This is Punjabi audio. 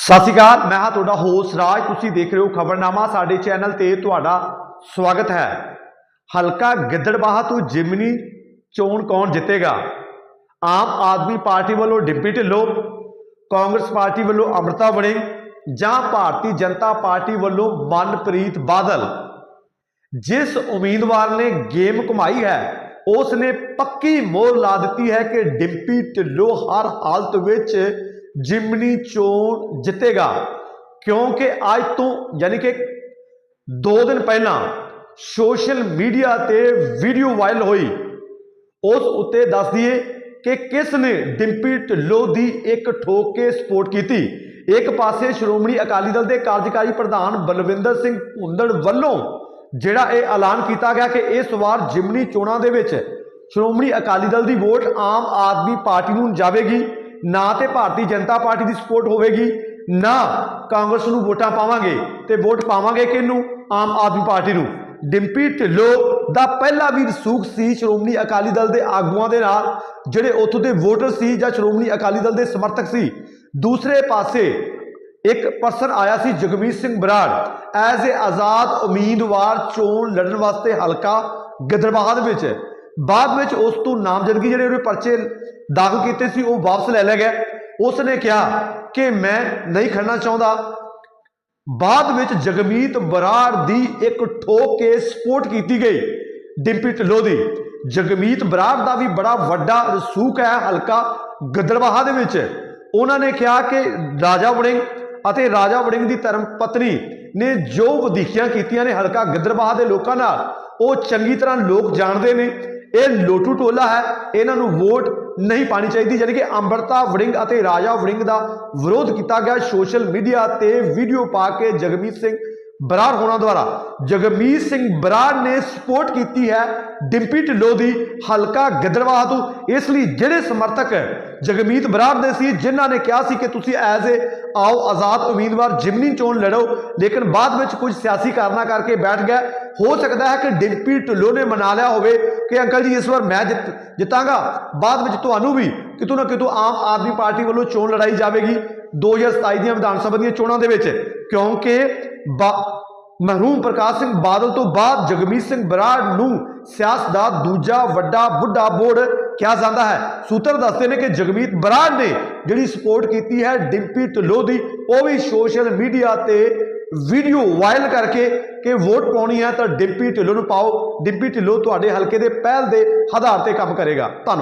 ਸਤਿ ਸ਼੍ਰੀ ਅਕਾਲ, ਮੈਂ ਹਾਂ ਤੁਹਾਡਾ ਹੋਸਟ ਰਾਜ। ਤੁਸੀਂ ਦੇਖ ਰਹੇ ਹੋ ਖਬਰਨਾਮਾ, ਸਾਡੇ ਚੈਨਲ ਤੇ ਤੁਹਾਡਾ ਸਵਾਗਤ ਹੈ। ਹਲਕਾ ਗਿੱਦੜਬਾਹਾ ਤੋਂ ਜਿਮਨੀ ਚੋਣ ਕੌਣ ਜਿੱਤੇਗਾ? ਆਮ ਆਦਮੀ ਪਾਰਟੀ ਵੱਲੋਂ ਡਿਪਟੀ ਢਿੱਲੋਂ, ਕਾਂਗਰਸ ਪਾਰਟੀ ਵੱਲੋਂ ਅੰਮ੍ਰਿਤਾ ਵੜਿੰਗ ਜਾਂ ਭਾਰਤੀ ਜਨਤਾ ਪਾਰਟੀ ਵੱਲੋਂ ਮਨਪ੍ਰੀਤ ਬਾਦਲ? ਜਿਸ ਉਮੀਦਵਾਰ ਨੇ ਗੇਮ ਘੁਮਾਈ ਹੈ ਉਸ ਨੇ ਪੱਕੀ ਮੋਹਰ ਲਾ ਦਿੱਤੀ ਹੈ ਕਿ ਡਿੰਪੀ ਢਿੱਲੋਂ ਹਰ ਹਾਲਤ ਵਿੱਚ ਜਿਮਨੀ ਚੋਣ ਜਿੱਤੇਗਾ। ਕਿਉਂਕਿ ਅੱਜ ਤੋਂ ਯਾਨੀ ਕਿ 2 ਦਿਨ ਪਹਿਲਾਂ ਸੋਸ਼ਲ ਮੀਡੀਆ ਤੇ ਵੀਡੀਓ ਵਾਇਰਲ ਹੋਈ। ਉਸ ਉੱਤੇ ਦੱਸ ਦਈਏ ਕਿ ਕਿਸ ਨੇ ਡਿੰਪੀ ਢਿੱਲੋਂ ਦੀ ਇੱਕ ਠੋਕ ਕੇ ਸਪੋਰਟ ਕੀਤੀ। ਇੱਕ ਪਾਸੇ ਸ਼੍ਰੋਮਣੀ ਅਕਾਲੀ ਦਲ ਦੇ ਕਾਰਜਕਾਰੀ ਪ੍ਰਧਾਨ ਬਲਵਿੰਦਰ ਸਿੰਘ ਭੁੰਦੜ ਵੱਲੋਂ ਜਿਹੜਾ ਇਹ ਐਲਾਨ ਕੀਤਾ ਗਿਆ ਕਿ ਇਸ ਵਾਰ ਜਿਮਨੀ ਚੋਣਾਂ ਦੇ ਵਿੱਚ ਸ਼੍ਰੋਮਣੀ ਅਕਾਲੀ ਦਲ ਦੀ ਵੋਟ ਆਮ ਆਦਮੀ ਪਾਰਟੀ ਨੂੰ ਜਾਵੇਗੀ। ਨਾ ਤੇ ਭਾਰਤੀ ਜਨਤਾ ਪਾਰਟੀ ਦੀ ਸਪੋਰਟ ਹੋਵੇਗੀ, ਨਾ ਕਾਂਗਰਸ ਨੂੰ ਵੋਟਾਂ ਪਾਵਾਂਗੇ ਤੇ ਵੋਟ ਪਾਵਾਂਗੇ ਕਿਹਨੂੰ? ਆਮ ਆਦਮੀ ਪਾਰਟੀ ਨੂੰ। ਡਿੰਪੀ ਢਿੱਲੋਂ ਦਾ ਪਹਿਲਾ ਵੀ ਰਸੂਖ ਸੀ ਸ਼੍ਰੋਮਣੀ ਅਕਾਲੀ ਦਲ ਦੇ ਆਗੂਆਂ ਦੇ ਨਾਲ, ਜਿਹੜੇ ਉੱਥੋਂ ਦੇ ਵੋਟਰ ਸੀ ਜਾਂ ਸ਼੍ਰੋਮਣੀ ਅਕਾਲੀ ਦਲ ਦੇ ਸਮਰਥਕ ਸੀ। ਦੂਸਰੇ ਪਾਸੇ ਇੱਕ ਪਰਸਨ ਆਇਆ ਸੀ ਜਗਮੀਤ ਸਿੰਘ ਬਰਾੜ। ਐਜ਼ ਏ ਆਜ਼ਾਦ ਉਮੀਦਵਾਰ ਚੋਣ ਲੜਨ ਵਾਸਤੇ ਹਲਕਾ ਗਿੱਦੜਬਾਹਾ ਵਿੱਚ। ਬਾਅਦ ਵਿੱਚ ਉਸ ਤੋਂ ਨਾਮਜ਼ਦਗੀ ਜਿਹੜੇ ਉਹਨੇ ਪਰਚੇ ਦਾਖਲ ਕੀਤੇ ਸੀ, ਉਹ ਵਾਪਸ ਲੈ ਲਿਆ ਗਿਆ। ਉਸ ਨੇ ਕਿਹਾ ਕਿ ਮੈਂ ਨਹੀਂ ਖੜਨਾ ਚਾਹੁੰਦਾ। ਬਾਅਦ ਵਿੱਚ ਜਗਮੀਤ ਬਰਾੜ ਦੀ ਇੱਕ ਠੋਕ ਕੇ ਸਪੋਰਟ ਕੀਤੀ ਗਈ, ਡਿੰਪੀ ਢਿੱਲੋਂ ਦੀ। ਜਗਮੀਤ ਬਰਾੜ ਦਾ ਵੀ ਬੜਾ ਵੱਡਾ ਰਸੂਖ ਹੈ, ਹਲਕਾ ਗਿੱਦੜਬਾਹਾ ਦੇ ਵਿੱਚ। ਉਹਨਾਂ ਨੇ ਕਿਹਾ ਕਿ ਰਾਜਾ ਵੜਿੰਗ ਅਤੇ ਰਾਜਾ ਵੜਿੰਗ ਦੀ ਧਰਮ ਪਤਨੀ ਨੇ ਜੋ ਵਧੀਕੀਆਂ ਕੀਤੀਆਂ ਨੇ ਹਲਕਾ ਗਿੱਦੜਬਾਹਾ ਦੇ ਲੋਕਾਂ ਨਾਲ, ਉਹ ਚੰਗੀ ਤਰ੍ਹਾਂ ਲੋਕ ਜਾਣਦੇ ਨੇ। ਇਹ ਲੋਟੂ ਟੋਲਾ ਹੈ। ਇਹਨਾਂ ਨੂੰ ਵੋਟ ਨਹੀਂ ਪਾਣੀ ਚਾਹੀਦੀ, ਯਾਨੀ ਕਿ ਅੰਮ੍ਰਿਤਾ ਵੜਿੰਗ ਅਤੇ ਰਾਜਾ ਵੜਿੰਗ ਦਾ ਵਿਰੋਧ ਕੀਤਾ ਗਿਆ। ਸੋਸ਼ਲ ਮੀਡੀਆ ਤੇ ਵੀਡੀਓ ਪਾ ਕੇ ਜਗਮੀਤ ਸਿੰਘ ਬਰਾੜ ਹੋਣਾ ਦੁਆਰਾ। ਜਗਮੀਤ ਸਿੰਘ ਬਰਾੜ ਨੇ ਸਪੋਰਟ ਕੀਤੀ ਹੈ ਡਿੰਪੀ ਢਿੱਲੋਂ ਦੀ ਹਲਕਾ ਗਿੱਦੜਵਾਹ ਤੋਂ। ਇਸ ਲਈ ਜਿਹੜੇ ਸਮਰਥਕ ਜਗਮੀਤ ਬਰਾੜ ਦੇ ਸੀ, ਜਿਨ੍ਹਾਂ ਨੇ ਕਿਹਾ ਸੀ ਕਿ ਤੁਸੀਂ ਐਜ਼ ਏ ਆਓ ਆਜ਼ਾਦ ਉਮੀਦਵਾਰ ਜਿਮਨੀ ਚੋਣ ਲੜੋ, ਲੇਕਿਨ ਬਾਅਦ ਵਿੱਚ ਕੁਝ ਸਿਆਸੀ ਕਾਰਨਾਂ ਕਰਕੇ ਬੈਠ ਗਿਆ। ਹੋ ਸਕਦਾ ਹੈ ਕਿ ਡਿੰਪੀ ਢਿੱਲੋਂ ਨੇ ਮਨਾ ਲਿਆ ਹੋਵੇ ਕਿ ਅੰਕਲ ਜੀ ਇਸ ਵਾਰ ਮੈਂ ਜਿੱਤ ਜਿੱਤਾਂਗਾ। ਬਾਅਦ ਵਿੱਚ ਤੁਹਾਨੂੰ ਵੀ ਕਿਤੋਂ ਨਾ ਕਿਤੋਂ ਆਮ ਆਦਮੀ ਪਾਰਟੀ ਵੱਲੋਂ ਚੋਣ ਲੜਾਈ ਜਾਵੇਗੀ। 2027 ਦੀਆਂ ਵਿਧਾਨ ਸਭਾ ਦੀਆਂ ਚੋਣਾਂ ਦੇ ਵਿੱਚ ਕਿਉਂਕਿ ਬਾ- ਮਰਹੂਮ ਪ੍ਰਕਾਸ਼ ਸਿੰਘ ਬਾਦਲ ਤੋਂ ਬਾਅਦ ਜਗਮੀਤ ਸਿੰਘ ਬਰਾੜ ਨੂੰ ਸਿਆਸਤ ਦਾ ਦੂਜਾ ਵੱਡਾ ਬੁੱਢਾ ਬੋਰਡ ਕਿਹਾ ਜਾਂਦਾ ਹੈ। ਸੂਤਰ ਦੱਸਦੇ ਨੇ ਕਿ ਜਗਮੀਤ ਬਰਾੜ ਨੇ ਜਿਹੜੀ ਸਪੋਰਟ ਕੀਤੀ ਹੈ ਡਿੰਪੀ ਢਿੱਲੋਂ ਦੀ, ਉਹ ਵੀ ਸੋਸ਼ਲ ਮੀਡੀਆ ਤੇ ਵੀਡੀਓ ਵਾਇਰਲ ਕਰਕੇ ਕਿ ਵੋਟ ਪਾਉਣੀ ਹੈ ਤਾਂ ਡਿੰਪੀ ਢਿੱਲੋਂ ਨੂੰ ਪਾਓ। ਡਿੰਪੀ ਢਿੱਲੋਂ ਤੁਹਾਡੇ ਹਲਕੇ ਦੇ ਪਹਿਲ ਦੇ ਆਧਾਰ ਤੇ ਕੰਮ ਕਰੇਗਾ। ਧੰਨਵਾਦ।